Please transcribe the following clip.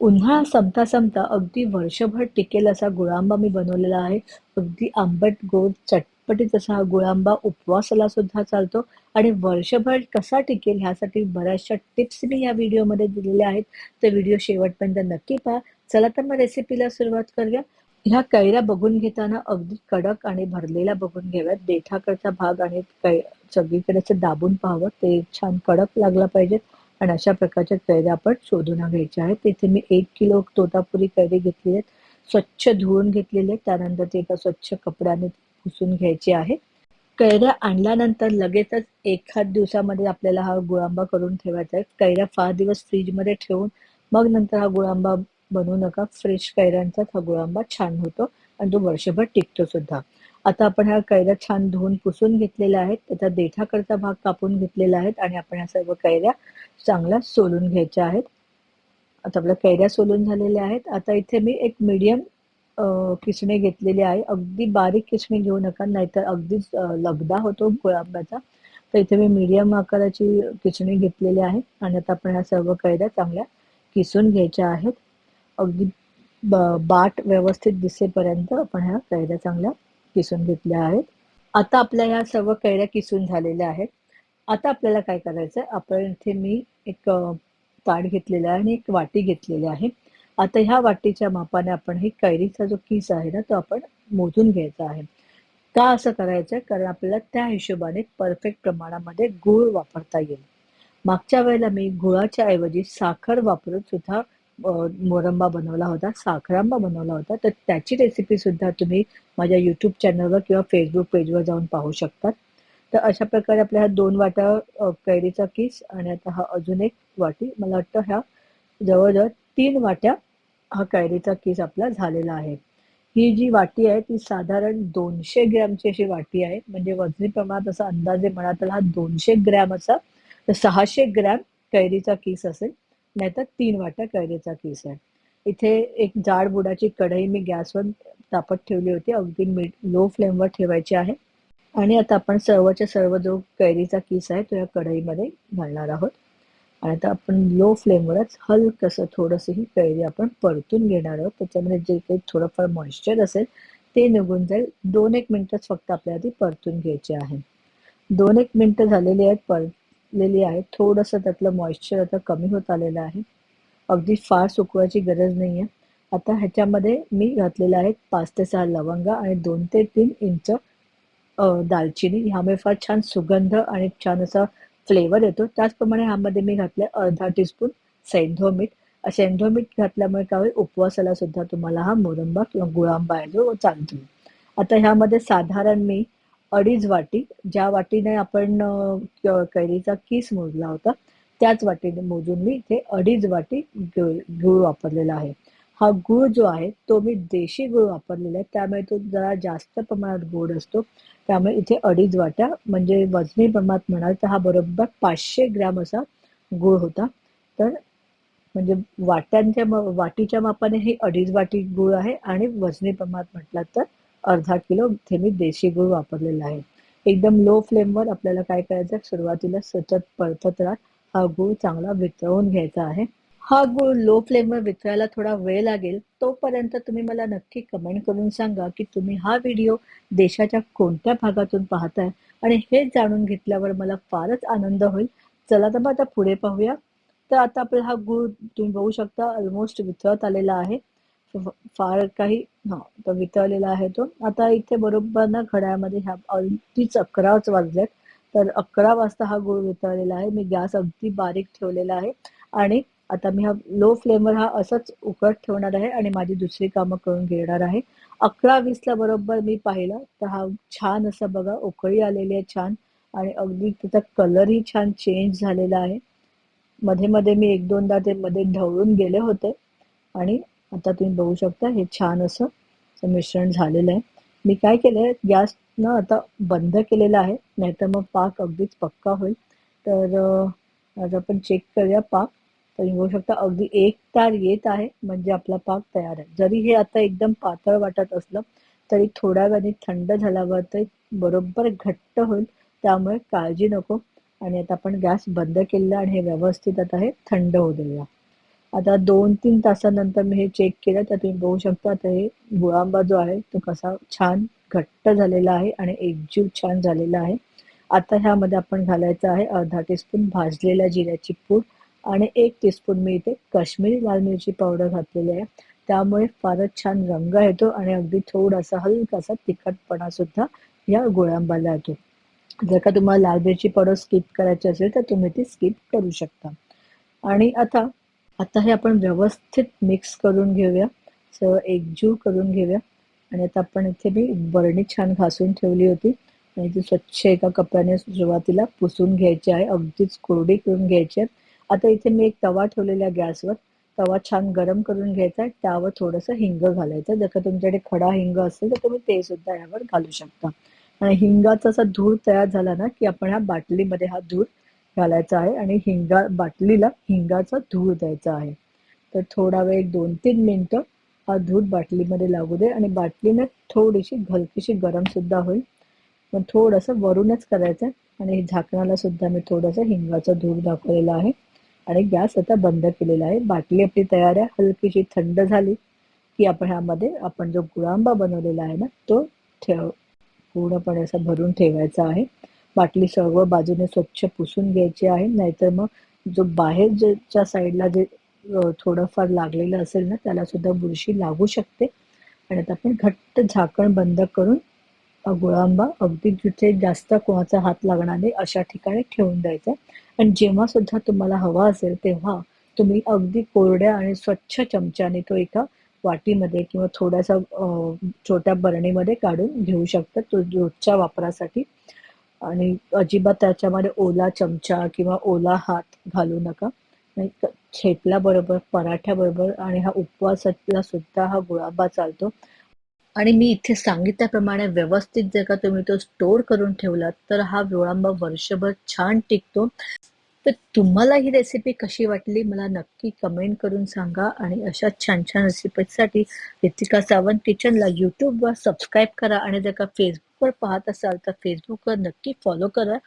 उन्हाळा संपता संपता अगदी वर्षभर टिकेल असा गुळांबा मी बनवलेला आहे. अगदी आंबट, गोड, चटपटीत असा हा गुळांबा उपवासाला सुद्धा चालतो आणि वर्षभर कसा टिकेल ह्यासाठी बऱ्याचशा टिप्स मी या व्हिडिओमध्ये दिलेल्या आहेत. तर व्हिडिओ शेवटपर्यंत नक्की पहा. चला तर मग रेसिपीला सुरुवात करूया. ह्या कैऱ्या बघून घेताना अगदी कडक आणि भरलेला बघून घ्याव्यात. देठाकडचा भाग आणि कै सगळीकडे असं दाबून पाहावं. ते छान कडक लागला पाहिजेत आणि अशा प्रकारच्या कैऱ्या आपण शोधून घ्यायच्या आहेत. तिथे मी एक किलो तोतापुरी कैरी घेतली आहेत. स्वच्छ धुवून घेतलेले आहेत. त्यानंतर ते एका स्वच्छ कपड्याने पुसून घ्यायचे आहे. कैऱ्या आणल्यानंतर लगेचच एखाद दिवसामध्ये आपल्याला हा गुळांबा करून ठेवायचा आहे. कैऱ्या फार दिवस फ्रीजमध्ये ठेवून मग नंतर हा गुळांबा बनवू नका. फ्रेश कैऱ्यांचाच हा गुळांबा छान होतो आणि तो वर्षभर टिकतो सुद्धा. आता आपण ह्या कैऱ्या छान धुवून पुसून घेतलेल्या आहेत. त्याचा देठाकडचा भाग कापून घेतलेला आहे आणि आपण ह्या सर्व कैऱ्या चांगल्या सोलून घ्यायच्या आहेत. आता आपल्या कैऱ्या सोलून झालेल्या आहेत. आता इथे मी एक मीडियम किसणे घेतलेले आहे. अगदी बारीक किसणी घेऊ नका नाहीतर अगदीच लगदा होतो गुळांब्याचा. तर इथे मी मीडियम आकाराची किसणी घेतलेली आहे आणि आता आपण ह्या सर्व कैऱ्या चांगल्या किसून घ्यायच्या आहेत. अगदी बाट व्यवस्थित दिसेपर्यंत आपण ह्या कैऱ्या चांगल्या किसून घेतल्या आहेत. आता आपल्या ह्या सर्व कैऱ्या किसून झालेल्या आहेत. आता आपल्याला काय करायचं आहे, आपण इथे मी एक ताट घेतलेला आहे आणि एक वाटी घेतलेली आहे. आता ह्या वाटीच्या मापाने आपण हे कैरीचा जो किस आहे ना, तो आपण मोजून घ्यायचा आहे. का असं करायचं कारण आपल्याला त्या हिशोबाने परफेक्ट प्रमाणामध्ये गूळ वापरता येईल. मागच्या वेळेला मी गुळाच्या ऐवजी साखर वापरून सुद्धा मोरंबा बनवला होता, साखरांबा बनवला होता. तर त्याची रेसिपी सुद्धा तुम्ही माझ्या यूट्यूब चॅनलवर किंवा फेसबुक पेजवर जाऊन पाहू शकतात. तर अशा प्रकारे आपल्या ह्या दोन वाट्या कैरीचा किस आणि आता हा अजून एक वाटी मला वाटतं ह्या जवळजवळ तीन वाट्या हा कैरीचा किस आपला झालेला आहे. ही जी वाटी आहे ती साधारण दोनशे ग्रॅमची अशी वाटी आहे. म्हणजे वजनी प्रमाणात असा अंदाजे म्हणा तर हा दोनशे ग्रॅम असा तर सहाशे ग्रॅम कैरीचा किस असेल. नाहीतर तीन वाट्या कैरीचा किस आहे. इथे एक जाड बुडाची कढई मी गॅसवर तापत ठेवली होती. अगदी मीठ लो फ्लेमवर ठेवायची आहे. आणि आता आपण सर्वच्या सर्व जो कैरीचा किस आहे तो या कढईमध्ये घालणार आहोत. आणि आता आपण लो फ्लेमवरच हलकसं थोडंसं ही कैरी आपण परतून घेणार आहोत. त्याच्यामध्ये जे काही थोडंफार मॉइश्चर असेल ते निघून जाईल. दोन एक मिनटंच फक्त आपल्याला ती परतून घ्यायची आहे. 2-1 मिनिटं झालेली आहेत, सुकलेली आहे थोडंसं त्यातलं मॉइश्चर आता कमी होत आलेलं आहे. अगदी फार सुकवायची गरज नाही आहे आता ह्याच्यामध्ये मी घातलेलं आहेत पाच ते सहा लवंगा आणि दोन ते तीन इंच दालचिनी. ह्यामुळे फार छान सुगंध आणि छान असा फ्लेवर येतो. त्याचप्रमाणे ह्यामध्ये मी घातलं अर्धा टीस्पून सेंधो मीठ. सेंधो मीठ घातल्यामुळे काय होईल उपवासाला सुद्धा तुम्हाला हा मोरंबा किंवा गुळांबा आहे जो चालतो. आता ह्यामध्ये साधारण मी अडीच वाटी ज्या वाटीने आपण कैरीचा किस मोजला होता त्याच वाटीने मोजून मी इथे अडीच वाटी गूळ वापरलेला आहे. हा गूळ जो आहे तो मी देशी गूळ वापरलेला आहे. त्यामुळे तो जरा जास्त प्रमाणात गोड असतो. त्यामुळे इथे अडीच वाट्या म्हणजे वजनी प्रमाणात म्हणाल तर हा बरोबर पाचशे ग्रॅम असा गूळ होता. तर म्हणजे वाट्यांच्या वाटीच्या मापाने हे अडीच वाटी गूळ आहे आणि वजनी प्रमाणात म्हटलं तर अर्धा किलो इथे मी देशी गूळ वापरलेला आहे. एकदम लो फ्लेमवर आपल्याला काय करायचं सुरुवातीला सतत परतत राहत हा गूळ चांगला वितळवून घ्यायचा आहे. हा गूळ लो फ्लेमवर वितळायला थोडा वेळ लागेल. तोपर्यंत तुम्ही मला नक्की कमेंट करून सांगा की तुम्ही हा व्हिडिओ देशाच्या कोणत्या भागातून पाहताय आणि हे जाणून घेतल्यावर मला फारच आनंद होईल. चला तर मग आता पुढे पाहूया. तर आता आपला हा गूळ तुम्ही बघू शकता ऑलमोस्ट वितळत आलेला आहे. फार काही हां, तर वितळलेला आहे तो. आता इथे बरोबर ना घड्यामध्ये ह्या अगदीच 11च वाजलेत. तर 11 वाजता हा गूळ वितळलेला आहे. मी गॅस अगदी बारीक ठेवलेला आहे आणि आता मी हा लो फ्लेमवर हा असंच उकळत ठेवणार आहे आणि माझी दुसरी कामं करून घेणार आहे. अकरा वीसला बरोबर मी पाहिलं तर हा छान असा बघा उकळी आलेली आहे छान आणि अगदी त्याचा कलरही छान चेंज झालेला आहे. मध्ये-मध्ये मी 1-2दा ते मध्ये ढवळून गेले होते आणि आता तुम्ही बघू शकता हे छान असं मिश्रण झालेलं आहे. मी काय केलं गॅस ना आता बंद केलेला आहे. नाहीतर मग पाक अगदीच पक्का होईल. तर आज आपण चेक करूया पाक. तर तुम्ही बघू शकता अगदी एक तार येत आहे म्हणजे आपला पाक तयार आहे. जरी हे आता एकदम पातळ वाटत असलं तरी थोड्या वेळाने थंड झाल्यावर ते बरोबर घट्ट होईल. त्यामुळे काळजी नको आणि आता आपण गॅस बंद केलेला आणि हे व्यवस्थित आता हे थंड होऊ देऊया. आता दोन तीन तासानंतर मी हे चेक केलं तर तुम्ही बघू शकता आता हे गुळांबा जो आहे तो कसा छान घट्ट झालेला आहे आणि एकजीव छान झालेला आहे. आता ह्यामध्ये आपण घालायचं आहे अर्धा टीस्पून भाजलेल्या जिऱ्याची पूड आणि एक टीस्पून मी इथे काश्मीरी लाल मिरची पावडर घातलेली आहे. त्यामुळे फारच छान रंग येतो आणि अगदी थोडासा हलकासा तिखटपणा सुद्धा या गोळ्यांबाला येतो. जर का तुम्हाला लाल मिरची पावडर स्किप करायची असेल तर तुम्ही ती स्किप करू शकता. आणि आता आता हे आपण व्यवस्थित मिक्स करून घेऊया. सगळं एकजीव करून घेऊया. आणि आता आपण इथे मी बरणी छान घासून ठेवली होती. आणि ती स्वच्छ एका कपड्याने सुरुवातीला पुसून घ्यायची आहे. अगदीच कोरडी करून घ्यायची आहे. आता इथे मी एक तवा ठेवलेला गॅसवर. तवा छान गरम करून घ्यायचा आहे. त्यावर थोडंसं हिंग घालायचं जर का तुमच्याकडे खडा हिंग असेल तर तुम्ही ते सुद्धा यावर घालू शकता. आणि हिंगाचा असा धूर तयार झाला ना की आपण ह्या बाटलीमध्ये हा धूर घालायचा आहे आणि हिंगा बाटलीला हिंगाचा धूर द्यायचा आहे. तर थोडा वेळ दोन तीन मिनटं हा धूर बाटलीमध्ये लागू दे आणि बाटलीने थोडीशी हलकीशी गरम सुद्धा होईल. मग थोडंसं वरूनच करायचं आणि झाकणाला सुद्धा मी थोडंसं हिंगाचा धूर दाखवलेला आहे. आणि गॅस आता बंद केलेला आहे. बाटली आपली तयार आहे. हलकीशी थंड झाली की आपण ह्यामध्ये आपण जो गुळांबा बनवलेला आहे ना तो ठेव पूर्णपणे असा भरून ठेवायचा आहे. बाटली सर्व बाजूने स्वच्छ पुसून घ्यायची आहे. नाहीतर मग जो बाहेर जेच्या साईडला जे थोडंफार लागलेलं असेल ना त्याला सुद्धा बुरशी लागू शकते. आणि आता आपण घट्ट झाकण बंद करून गुळांबा अगदी जिथे जास्त कोणाचा हात लागणार नाही अशा ठिकाणी ठेवून द्यायचा. आणि जेव्हा सुद्धा तुम्हाला हवा असेल तेव्हा तुम्ही अगदी कोरड्या आणि स्वच्छ चमच्याने तो एका वाटीमध्ये किंवा थोड्यासा छोट्या बरणीमध्ये काढून घेऊ शकता. तो रोजच्या वापरासाठी आणि अजिबात त्याच्यामध्ये ओला चमचा किंवा ओला हात घालू नका. बरोबर पराठ्याबरोबर आणि हा उपवासाला सुद्धा हा गुळाबा चालतो. आणि मी इथे सांगितल्याप्रमाणे व्यवस्थित जर का तुम्ही तो स्टोर करून ठेवलात तर हा गुळांबा वर्षभर छान टिकतो. तर तुम्हाला ही रेसिपी कशी वाटली? मला नक्की कमेंट करून सांगा आणि अशा छान छान रेसिपीसाठी रितिका सावंत किचनला यूट्यूबवर सबस्क्राईब करा आणि जर का फेसबुकवर पाहत असाल तर फेसबुकवर नक्की फॉलो करा.